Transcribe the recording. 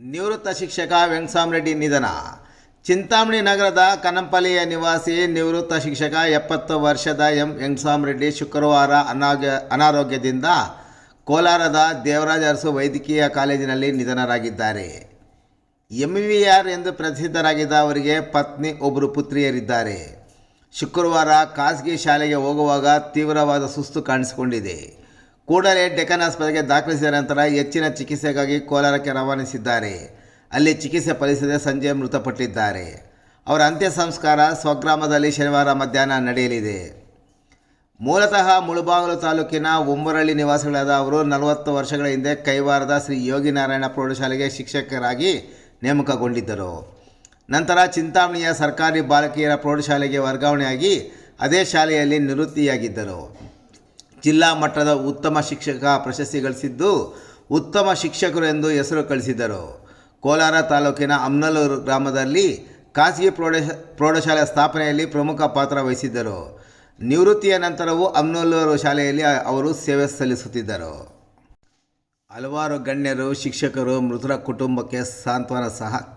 ನಿವೃತ್ತ ಶಿಕ್ಷಕ ವೆಂಕಸಾಮರೆಡ್ಡಿ ನಿಧನ. ಚಿಂತಾಮಣಿ ನಗರದ ಕನಂಪಲ್ಲಿಯ ನಿವಾಸಿ ನಿವೃತ್ತ ಶಿಕ್ಷಕ ಎಪ್ಪತ್ತು ವರ್ಷದ ಎಂ ವೆಂಕಸಾಮರೆಡ್ಡಿ ಶುಕ್ರವಾರ ಅನಾಗ, ಅನಾರೋಗ್ಯದಿಂದ ಕೋಲಾರದ ದೇವರಾಜ ಅರಸು ವೈದ್ಯಕೀಯ ಕಾಲೇಜಿನಲ್ಲಿ ನಿಧನರಾಗಿದ್ದಾರೆ. ಎಂ ವಿ ಆರ್ ಎಂದು ಪ್ರಸಿದ್ಧರಾಗಿದ್ದ ಅವರಿಗೆ ಪತ್ನಿ ಒಬ್ಬರು ಪುತ್ರಿಯರಿದ್ದಾರೆ. ಶುಕ್ರವಾರ ಖಾಸಗಿ ಶಾಲೆಗೆ ಹೋಗುವಾಗ ತೀವ್ರವಾದ ಸುಸ್ತು ಕಾಣಿಸಿಕೊಂಡಿದೆ. ಕೂಡಲೇ ಡೆಕನ್ ಆಸ್ಪತ್ರೆಗೆ ದಾಖಲಿಸಿದ ನಂತರ ಹೆಚ್ಚಿನ ಚಿಕಿತ್ಸೆಗಾಗಿ ಕೋಲಾರಕ್ಕೆ ರವಾನಿಸಿದ್ದಾರೆ. ಅಲ್ಲಿ ಚಿಕಿತ್ಸೆ ಫಲಿಸದೆ ಸಂಜೆ ಮೃತಪಟ್ಟಿದ್ದಾರೆ. ಅವರ ಅಂತ್ಯ ಸಂಸ್ಕಾರ ಸ್ವಗ್ರಾಮದಲ್ಲಿ ಶನಿವಾರ ಮಧ್ಯಾಹ್ನ ನಡೆಯಲಿದೆ. ಮೂಲತಃ ಮುಳುಬಾಗಲು ತಾಲೂಕಿನ ಉಮ್ಮರಳ್ಳಿ ನಿವಾಸಿಗಳಾದ ಅವರು ನಲವತ್ತು ವರ್ಷಗಳ ಹಿಂದೆ ಕೈವಾರದ ಶ್ರೀ ಯೋಗಿನಾರಾಯಣ ಪ್ರೌಢಶಾಲೆಗೆ ಶಿಕ್ಷಕರಾಗಿ ನೇಮಕಗೊಂಡಿದ್ದರು. ನಂತರ ಚಿಂತಾಮಣಿಯ ಸರ್ಕಾರಿ ಬಾಲಕಿಯರ ಪ್ರೌಢಶಾಲೆಗೆ ವರ್ಗಾವಣೆಯಾಗಿ ಅದೇ ಶಾಲೆಯಲ್ಲಿ ನಿವೃತ್ತಿಯಾಗಿದ್ದರು. ಜಿಲ್ಲಾ ಮಟ್ಟದ ಉತ್ತಮ ಶಿಕ್ಷಕ ಪ್ರಶಸ್ತಿ ಗಳಿಸಿದ್ದು ಉತ್ತಮ ಶಿಕ್ಷಕರು ಎಂದು ಹೆಸರು ಕಳಿಸಿದರು. ಕೋಲಾರ ತಾಲೂಕಿನ ಅಮ್ನಲೂರು ಗ್ರಾಮದಲ್ಲಿ ಖಾಸಗಿ ಪ್ರೌಢ ಪ್ರೌಢಶಾಲೆ ಸ್ಥಾಪನೆಯಲ್ಲಿ ಪ್ರಮುಖ ಪಾತ್ರ ವಹಿಸಿದ್ದರು. ನಿವೃತ್ತಿಯ ನಂತರವೂ ಅಮ್ನಲ್ಲೂರು ಶಾಲೆಯಲ್ಲಿ ಅವರು ಸೇವೆ ಸಲ್ಲಿಸುತ್ತಿದ್ದರು. ಹಲವಾರು ಗಣ್ಯರು, ಶಿಕ್ಷಕರು ಮೃತರ ಕುಟುಂಬಕ್ಕೆ ಸಾಂತ್ವನ ಸಹ